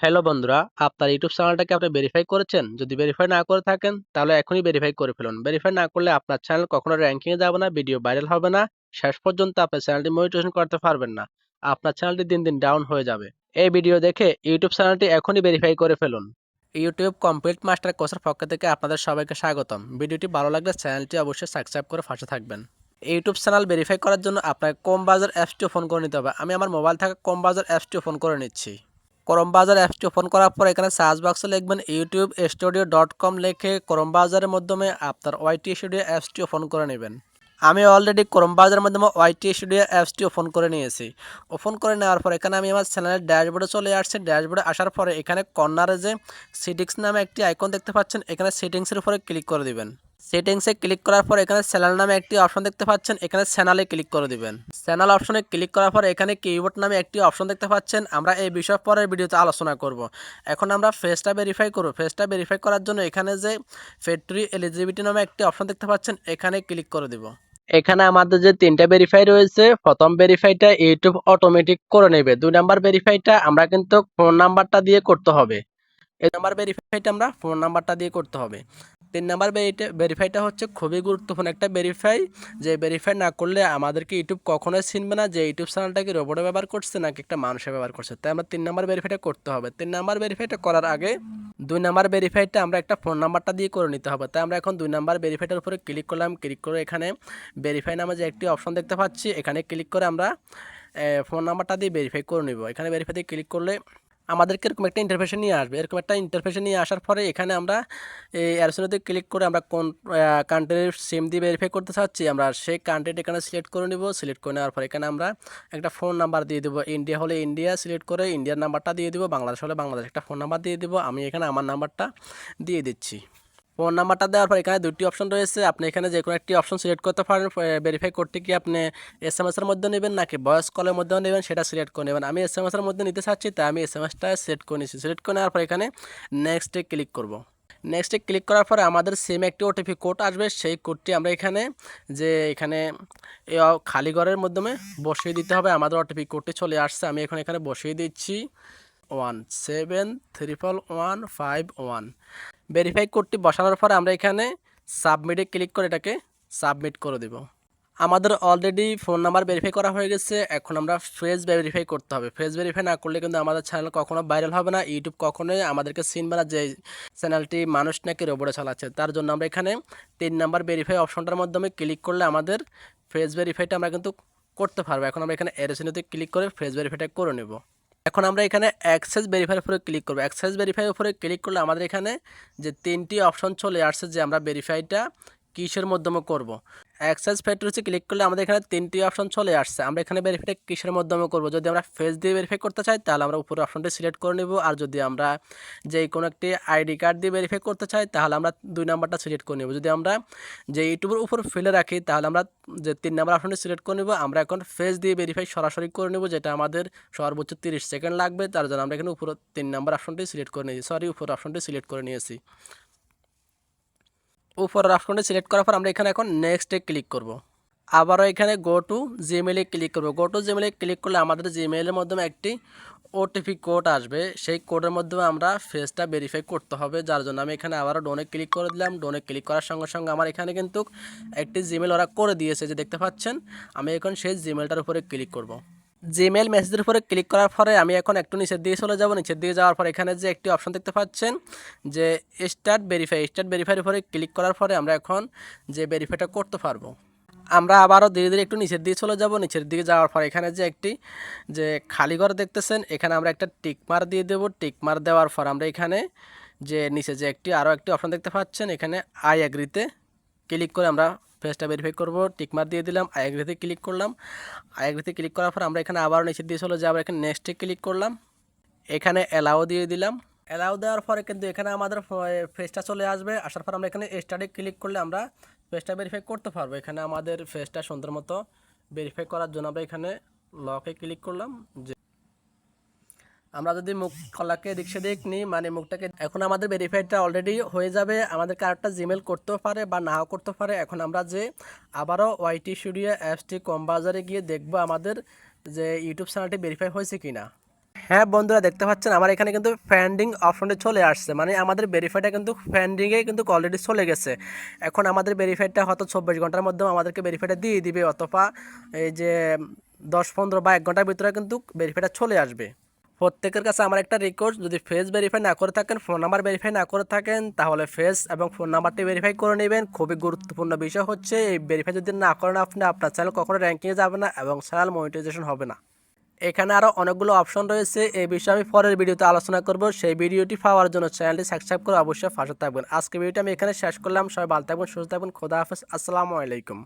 Hello বন্ধুরা, আপনার YouTube চ্যানেলটাকে আপনি ভেরিফাই করেছেন? যদি ভেরিফাই না করে থাকেন, তাহলে এখনই ভেরিফাই করে ফেলুন। ভেরিফাই না করলে আপনার চ্যানেল কখনো র্যাঙ্কিংয়ে যাবে না ভিডিও ভাইরাল হবে না, শেষ পর্যন্ত আপনার চ্যানেলটি মনিটাইজেশন করতে পারবেন না। আপনার চ্যানেলটি দিন দিন ডাউন হয়ে যাবে। এই ভিডিও দেখে ইউটিউব চ্যানেলটি এখনই ভেরিফাই করে ফেলুন। ইউটিউব কমপ্লিট মাস্টার কোর্সের পক্ষ থেকে আপনাদের সবাইকে স্বাগতম। ভিডিওটি ভালো লাগলে চ্যানেলটি অবশ্যই সাবস্ক্রাইব করে পাশে থাকবেন। ইউটিউব চ্যানেল ভেরিফাই করার জন্য আপনাকে কম বাজার অ্যাপসটি ফোন করে নিতে হবে। আমি আমার মোবাইল থেকে কম বাজার অ্যাপসটি ফোন করে নিচ্ছি। ক্রোম বাজার অ্যাপসটি ওপেন করার পর এখানে সার্চ বক্সে লিখবেন ইউটিউব স্টুডিও ডট কম লিখে ক্রোম বাজারের মাধ্যমে আপনার ওয়াইটি স্টুডিও অ্যাপসটি ওপেন করে নেবেন। আমি অলরেডি ক্রোম বাজারের মাধ্যমে ওয়াইটি স্টুডিও অ্যাপসটি ওপেন করে নিয়েছি। ওপেন করে নেওয়ার পর এখানে আমি আমার চ্যানেলের ড্যাশবোর্ডে চলে আসছি। ড্যাশবোর্ডে আসার পরে এখানে কর্নারে যে সেটিংস নামে একটি আইকন দেখতে পাচ্ছেন, এখানে সিটিংসের উপরে ক্লিক করে দিবেন। সেটিংসে ক্লিক করার পর এখানে চ্যানেল নামে একটি অপশন দেখতে পাচ্ছেন। এখানে চ্যানেলে ক্লিক করে দিবেন। চ্যানেল অপশনে ক্লিক করার পর এখানে কিবোর্ড নামে একটি অপশন দেখতে পাচ্ছেন। আমরা এই বিষয় পরের ভিডিওতে আলোচনা করব। এখন আমরা ফেসটা ভেরিফাই করব। ফেসটা ভেরিফাই করার জন্য এখানে যে ফ্যাক্টরি এলিজিবিলিটি নামে একটি অপশন দেখতে পাচ্ছেন, এখানে ক্লিক করে দিব। এখানে আমাদের যে তিনটা ভেরিফাই রয়েছে, প্রথম ভেরিফাইটা ইউটিউব অটোমেটিক করে নেবে। দুই নাম্বার ভেরিফাইটা আমরা কিন্তু ফোন নাম্বারটা দিয়ে করতে হবে। এই নাম্বার ভেরিফাইটা আমরা ফোন নাম্বারটা দিয়ে করতে হবে। তিন নাম্বার ভেরিফাইটা হচ্ছে খুবই গুরুত্বপূর্ণ একটা ভেরিফাই যে ভেরিফাই না করলে আমাদেরকে ইউটিউব কখনোই চিনবে না যে ইউটিউব চ্যানেলটাকে রোবটে ব্যবহার করছে নাকি একটা মানুষের ব্যবহার করছে। তাই আমরা তিন নাম্বার ভেরিফাইটা করতে হবে। তিন নাম্বার ভেরিফাইটা করার আগে দুই নাম্বার ভেরিফাইটা আমরা একটা ফোন নাম্বারটা দিয়ে করে নিতে হবে। তাই আমরা এখন দুই নাম্বার ভেরিফাইটার উপরে ক্লিক করলাম ক্লিক করে এখানে ভেরিফাই নামে যে একটি অপশন দেখতে পাচ্ছি, এখানে ক্লিক করে আমরা ফোন নাম্বারটা দিয়ে ভেরিফাই করে নেব। এখানে ভেরিফাই দিয়ে ক্লিক করলে আমাদেরকে এরকম একটা ইন্টারফেশন নিয়ে আসবে। এরকম একটা ইন্টারফেশন নিয়ে আসার পরে এখানে আমরা এই অ্যারসোনাতে ক্লিক করে আমরা কোন কান্ট্রির সিম দিয়ে ভেরিফাই করতে চাচ্ছি, আমরা সেই কান্ট্রিটা এখানে সিলেক্ট করে নিব। সিলেক্ট করে নেওয়ার পরে এখানে আমরা একটা ফোন নাম্বার দিয়ে দেবো। ইন্ডিয়া হলে ইন্ডিয়া সিলেক্ট করে ইন্ডিয়ার নাম্বারটা দিয়ে দেবো। বাংলাদেশ হলে বাংলাদেশ একটা ফোন নাম্বার দিয়ে দেবো। আমি এখানে আমার নাম্বারটা দিয়ে দিচ্ছি। ফোন নাম্বারটা দেওয়ার পর এখানে দুটি অপশন রয়েছে। আপনি এখানে যে কোনো একটি অপশন সিলেক্ট করতে পারেন ভেরিফাই করতে কি আপনি এস এম এসের মধ্যে নেবেন নাকি ভয়েস কলের মধ্যেও নেবেন, সেটা সিলেক্ট করে নেবেন। আমি এস এম এসের মধ্যে নিতে চাচ্ছি, তাই আমি এস এম এসটা সিলেক্ট করে নিচ্ছি সিলেক্ট করে নেওয়ার পর এখানে নেক্সটে ক্লিক করব। নেক্সটে ক্লিক করার পরে আমাদের সেম একটি ওটিপি কোড আসবে। সেই কোডটি আমরা এখানে যে এখানে খালি ঘরের মাধ্যমে বসিয়ে দিতে হবে। আমাদের ওটিপি কোডটি চলে আসছে। আমি এখন এখানে বসিয়ে দিচ্ছি। One seven triple one five one verify কোডটি বসানোর পরে আমরা এখানে সাবমিটে ক্লিক করে এটাকে সাবমিট করে দেব। আমাদের অলরেডি ফোন নাম্বার ভেরিফাই করা হয়ে গেছে, এখন আমরা ফেস ভেরিফাই করতে হবে। ফেস ভেরিফাই না করলে কিন্তু আমাদের চ্যানেল কখনো ভাইরাল হবে না ইউটিউব কখনোই আমাদেরকে চিনবে না যে চ্যানেলটি মানুষ নাকি রোবটে চালাচ্ছে। তার জন্য আমরা এখানে তিন নাম্বার ভেরিফাই অপশনটার মাধ্যমে ক্লিক করলে আমাদের ফেস ভেরিফাইটা আমরা কিন্তু করতে পারব। এখন আমরা এখানে এরোসিনোতে ক্লিক করে ফেস ভেরিফাইটা করে নেব। এখন আমরা এখানে অ্যাক্সেস ভেরিফাইয়ের উপরে ক্লিক করব। অ্যাক্সেস ভেরিফাইয়ের উপরে ক্লিক করলে আমাদের এখানে যে তিনটি অপশন চলে আসছে যে আমরা ভেরিফাইটা কিসের মাধ্যমে করব? অ্যাক্সেস ফ্যাক্টরিতে ক্লিক করলে আমাদের এখানে তিনটি অপশন চলে আসছে। আমরা এখানে ভেরিফাইটা কিসের মাধ্যমে করব? যদি আমরা ফেস দিয়ে ভেরিফাই করতে চাই, তাহলে আমরা উপরে অপশনটি সিলেক্ট করে নেব। আর যদি আমরা যে কোনো একটি আইডি কার্ড দিয়ে ভেরিফাই করতে চাই, তাহলে আমরা দুই নাম্বারটা সিলেক্ট করে নেব। যদি আমরা যে ইউটিউবের উপর ফেলে রাখি, তাহলে আমরা যে তিন নাম্বার অপশনটি সিলেক্ট করে নেব, আমরা এখন ফেস দিয়ে ভেরিফাই সরাসরি করে নেব, যেটা আমাদের সর্বোচ্চ তিরিশ সেকেন্ড লাগবে। তার জন্য আমরা এখানে উপর তিন নাম্বার অপশনটি সিলেক্ট করে নিয়েছি। সরি উপর অপশনটি সিলেক্ট করে নিয়েছি। উপরের অপশনটি সিলেক্ট করার পর আমরা এখানে এখন নেক্সটে ক্লিক করব। আবারও এখানে গো টু জিমেলে ক্লিক করব। গো টু জিমেলে ক্লিক করলে আমাদের জিমেলের মাধ্যমে একটি ওটিপি কোড আসবে। সেই কোডের মাধ্যমে আমরা ফেসটা ভেরিফাই করতে হবে। যার জন্য আমি এখানে আবারও ডোনে ক্লিক করে দিলাম। ডোনে ক্লিক করার সঙ্গে সঙ্গে আমার এখানে কিন্তু একটি জিমেল ওরা করে দিয়েছে, যে দেখতে পাচ্ছেন? আমি এখন সেই জিমেলটার উপরে ক্লিক করব। জিমেল মেসেজের উপরে ক্লিক করার পরে আমি এখন একটু নিচের দিকে চলে যাব। নিচের দিকে যাওয়ার পর এখানে যে একটি অপশন দেখতে পাচ্ছেন, যে স্টার্ট ভেরিফাই স্টার্ট ভেরিফাইয়ের উপরে ক্লিক করার পরে আমরা এখন যে ভেরিফাইটা করতে পারব। আমরা আবারও ধীরে ধীরে একটু নিচের দিকে চলে যাব। নিচের দিকে যাওয়ার পর এখানে যে একটি, যে খালি ঘর দেখতেছেন, এখানে আমরা একটা টিকমার দিয়ে দেবো। টিকমার দেওয়ার পর আমরা এখানে যে নিচে যে একটি আরও একটি অপশন দেখতে পাচ্ছেন, এখানে আই অ্যাগ্রিতে ক্লিক করে আমরা ফেসটা ভেরিফাই করব টিকমার দিয়ে দিলাম আই ক্লিক করলাম। আই ক্লিক করার পর আমরা এখানে আবারও নিচের দিয়ে চলে যাব, এখানে নেক্সটে ক্লিক করলাম। এখানে অ্যালাও দিয়ে দিলাম। অ্যালাউ দেওয়ার পরে কিন্তু এখানে আমাদের ফেসটা চলে আসবে। আসার পর আমরা এখানে স্টাডি ক্লিক করলে আমরা ফেসটা ভেরিফাই করতে পারব। এখানে আমাদের ফেসটা সুন্দর মতো ভেরিফাই করার জন্য আমরা এখানে লকে ক্লিক করলাম। যে আমরা যদি মুখ কলাকে এদিক সেদিক নিই মানে মুখটাকে, এখন আমাদের ভেরিফাইডটা অলরেডি হয়ে যাবে। আমাদেরকে আরেকটা জিমেল করতেও পারে বা নাও করতে পারে। এখন আমরা যে আবারও ওয়াইটি স্টুডিও অ্যাপসটি কম বাজারে গিয়ে দেখব আমাদের যে ইউটিউব চ্যানেলটি ভেরিফাই হয়েছে কি না হ্যাঁ বন্ধুরা, দেখতে পাচ্ছেন আমার এখানে কিন্তু ফ্যান্ডিং অপশনটি চলে আসছে। মানে আমাদের ভেরিফাইটা কিন্তু ফ্যান্ডিংয়ে কিন্তু অলরেডি চলে গেছে। এখন আমাদের ভেরিফাইডটা হয়তো চব্বিশ ঘণ্টার মধ্যে আমাদেরকে ভেরিফাইটা দিয়ে দিবে, অথবা এই যে দশ, পনেরো বা এক ঘণ্টার ভিতরে কিন্তু ভেরিফাইটা চলে আসবে। প্রত্যেকের কাছে আমার একটা রিকোয়েস্ট যদি ফেস ভেরিফাই না করে থাকেন ফোন নাম্বার ভেরিফাই না করে থাকেন, তাহলে ফেস এবং ফোন নাম্বারটি ভেরিফাই করে নেবেন। খুবই গুরুত্বপূর্ণ বিষয় হচ্ছে, এই ভেরিফাই যদি না করেন আপনি, আপনার চ্যানেল কখনো র্যাঙ্কিংয়ে যাবে না এবং চ্যানেল মনিটাইজেশন হবে না। এখানে আরও অনেকগুলো অপশন রয়েছে, এই বিষয়ে আমি পরের ভিডিওতে আলোচনা করব। সেই ভিডিওটি পাওয়ার জন্য চ্যানেলটি সাবস্ক্রাইব করে অবশ্যই পাশে থাকবেন। আজকে ভিডিওটি আমি এখানে শেষ করলাম। সবাই ভালো থাকবেন, সুস্থ থাকবেন, খোদা হাফেজ, আসসালামু আলাইকুম।